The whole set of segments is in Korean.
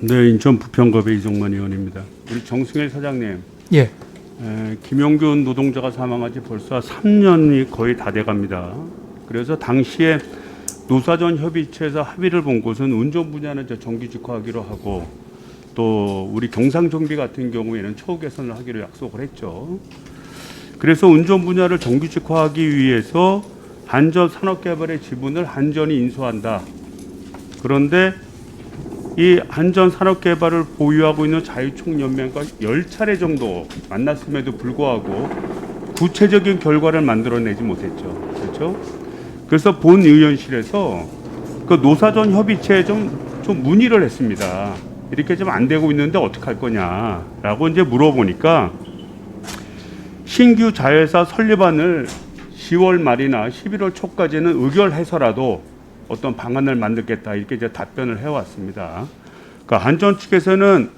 네, 인천 부평갑의 이종만 의원입니다. 우리 정승일 사장님, 예, 에, 김용균 노동자가 사망한 지 벌써 3년이 거의 다 돼갑니다. 그래서 당시에 노사전 협의체에서 합의를 본 곳은 운전 분야는 이제 정규직화하기로 하고 또 우리 경상 정비 같은 경우에는 처우 개선을 하기로 약속을 했죠. 그래서 운전 분야를 정규 직화하기 위해서 한전 산업개발의 지분을 한전이 인수한다. 그런데 이 한전 산업개발을 보유하고 있는 자유총연맹과 10차례 정도 만났음에도 불구하고 구체적인 결과를 만들어내지 못했죠. 그렇죠? 그래서 본 의원실에서 그 노사전 협의체에 좀, 좀 문의를 했습니다. 이렇게 좀 안 되고 있는데 어떡할 거냐라고 이제 물어보니까 신규 자회사 설립안을 10월 말이나 11월 초까지는 의결해서라도 어떤 방안을 만들겠다 이렇게 이제 답변을 해왔습니다. 그러니까 한전 측에서는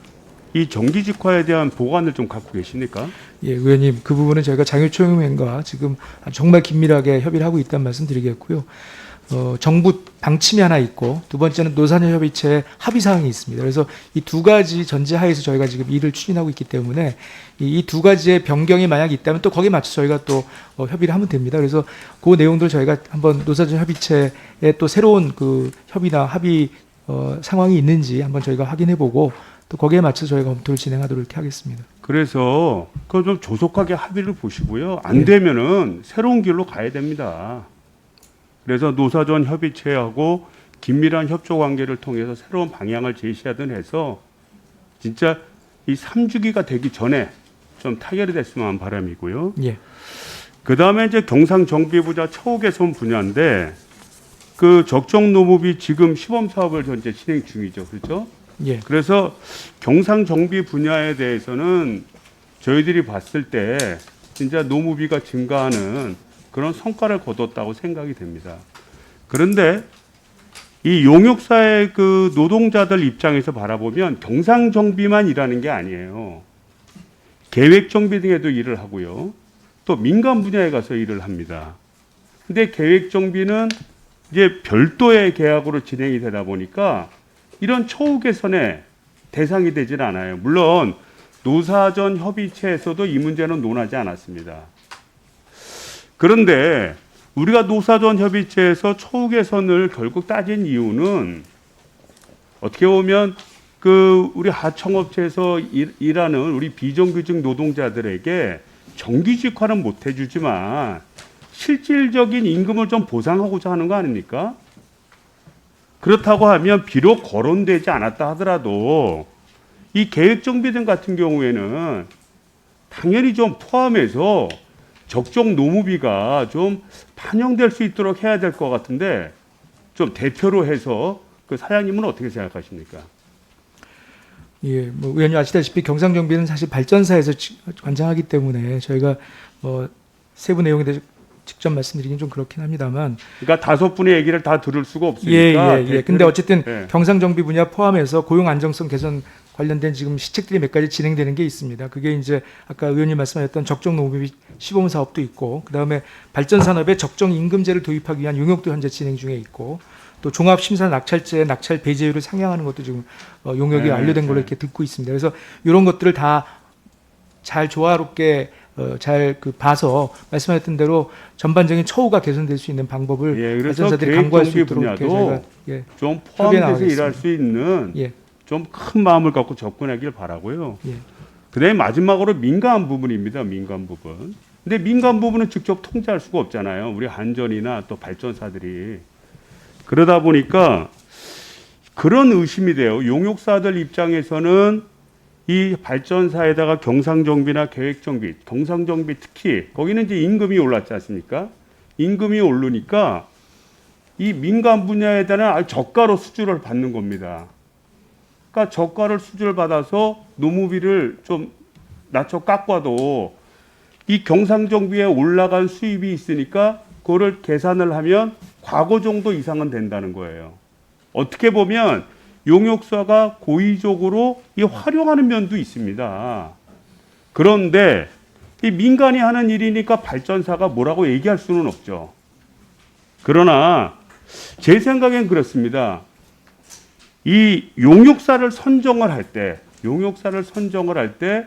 이 정기 직화에 대한 보관을 좀 갖고 계십니까? 예, 의원님 그 부분은 저희가 장유총연맹과 지금 정말 긴밀하게 협의를 하고 있다는 말씀드리겠고요. 어, 정부 방침이 하나 있고 두 번째는 노사협의체 합의 사항이 있습니다. 그래서 이 두 가지 전제하에서 저희가 지금 일을 추진하고 있기 때문에 이 두 가지의 변경이 만약 있다면 또 거기에 맞춰 저희가 또 어, 협의를 하면 됩니다. 그래서 그 내용들 저희가 한번 노사전 협의체에 또 새로운 그 협의나 합의 어, 상황이 있는지 한번 저희가 확인해보고 또 거기에 맞춰 서 저희가 검토를 진행하도록 이렇게 하겠습니다. 그래서 그거 좀 조속하게 합의를 보시고요. 안 예. 되면은 새로운 길로 가야 됩니다. 그래서 노사전 협의체하고 긴밀한 협조 관계를 통해서 새로운 방향을 제시하든 해서 진짜 이 3주기가 되기 전에 좀 타결이 됐으면 하는 바람이고요. 예. 그 다음에 이제 경상정비부자 처우 개선 분야인데 그 적정 노무비 지금 시범 사업을 현재 진행 중이죠. 그렇죠? 예. 그래서 경상정비 분야에 대해서는 저희들이 봤을 때 진짜 노무비가 증가하는 그런 성과를 거뒀다고 생각이 됩니다. 그런데 이 용역사의 그 노동자들 입장에서 바라보면 경상정비만 일하는 게 아니에요. 계획정비 등에도 일을 하고요. 또 민간 분야에 가서 일을 합니다. 근데 계획정비는 이제 별도의 계약으로 진행이 되다 보니까 이런 처우 개선의 대상이 되질 않아요. 물론 노사전 협의체에서도 이 문제는 논하지 않았습니다. 그런데 우리가 노사전 협의체에서 처우 개선을 결국 따진 이유는 어떻게 보면 그 우리 하청업체에서 일, 일하는 우리 비정규직 노동자들에게 정규직화는 못 해주지만 실질적인 임금을 좀 보상하고자 하는 거 아닙니까? 그렇다고 하면 비록 거론되지 않았다 하더라도 이 계획 정비 등 같은 경우에는 당연히 좀 포함해서 적정 노무비가 좀 반영될 수 있도록 해야 될 것 같은데 좀 대표로 해서 그 사장님은 어떻게 생각하십니까? 예, 뭐 의원님 아시다시피 경상정비는 사실 발전사에서 지- 관장하기 때문에 저희가 뭐 세부 내용에 대해서 직접 말씀드리긴 좀 그렇긴 합니다만 그러니까 다섯 분의 얘기를 다 들을 수가 예, 없으니까 예, 예. 근데 어쨌든 예. 경상정비 분야 포함해서 고용 안정성 개선 관련된 지금 시책들이 몇 가지 진행되는 게 있습니다. 그게 이제 아까 의원님 말씀하셨던 적정 노무비 시범 사업도 있고 그 다음에 발전 산업에 적정 임금제를 도입하기 위한 용역도 현재 진행 중에 있고 또 종합 심사 낙찰제 낙찰 배제율을 상향하는 것도 지금 어, 용역이 네, 완료된 걸로 네. 이렇게 듣고 있습니다. 그래서 이런 것들을 다 잘 조화롭게 어, 잘 그 봐서 말씀하셨던 대로 전반적인 처우가 개선될 수 있는 방법을 예, 발전사들이 강구할 수 있도록 저희가 예, 좀 포함돼서. 일할 수 있는 예, 좀큰 마음을 갖고 접근하길 바라고요. 예. 그다음에 마지막으로 민간 부분입니다. 민간 부분. 근데 민간 부분은 직접 통제할 수가 없잖아요. 우리 한전이나 또 발전사들이 그러다 보니까 그런 의심이 돼요. 용역사들 입장에서는 이 발전사에다가 경상정비나 계획정비, 경상정비 특히 거기는 이제 임금이 올랐지 않습니까? 임금이 오르니까 이 민간 분야에 대한 저가로 수주를 받는 겁니다. 그러니까 저가를 수주를 받아서 노무비를 좀 낮춰 깎아도 이 경상정비에 올라간 수입이 있으니까 그거를 계산을 하면 과거 정도 이상은 된다는 거예요. 어떻게 보면 용역사가 고의적으로 이 활용하는 면도 있습니다. 그런데 이 민간이 하는 일이니까 발전사가 뭐라고 얘기할 수는 없죠. 그러나 제 생각엔 그렇습니다. 이 용역사를 선정을 할 때, 용역사를 선정을 할 때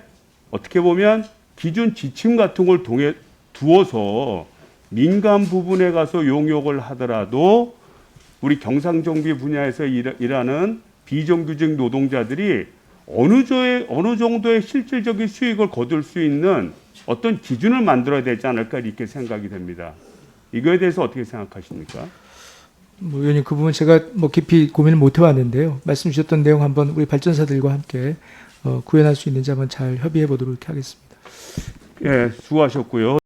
어떻게 보면 기준 지침 같은 걸 동해 두어서 민간 부분에 가서 용역을 하더라도 우리 경상정비 분야에서 일, 일하는 비정규직 노동자들이 어느 정도의 어느 정도의 실질적인 수익을 거둘 수 있는 어떤 기준을 만들어야 되지 않을까 이렇게 생각이 됩니다. 이거에 대해서 어떻게 생각하십니까? 뭐 의원님 그 부분 제가 뭐 깊이 고민을 못 해왔는데요. 말씀 주셨던 내용 한번 우리 발전사들과 함께 어, 구현할 수 있는지 한번 잘 협의해 보도록 하겠습니다. 예, 수고하셨고요.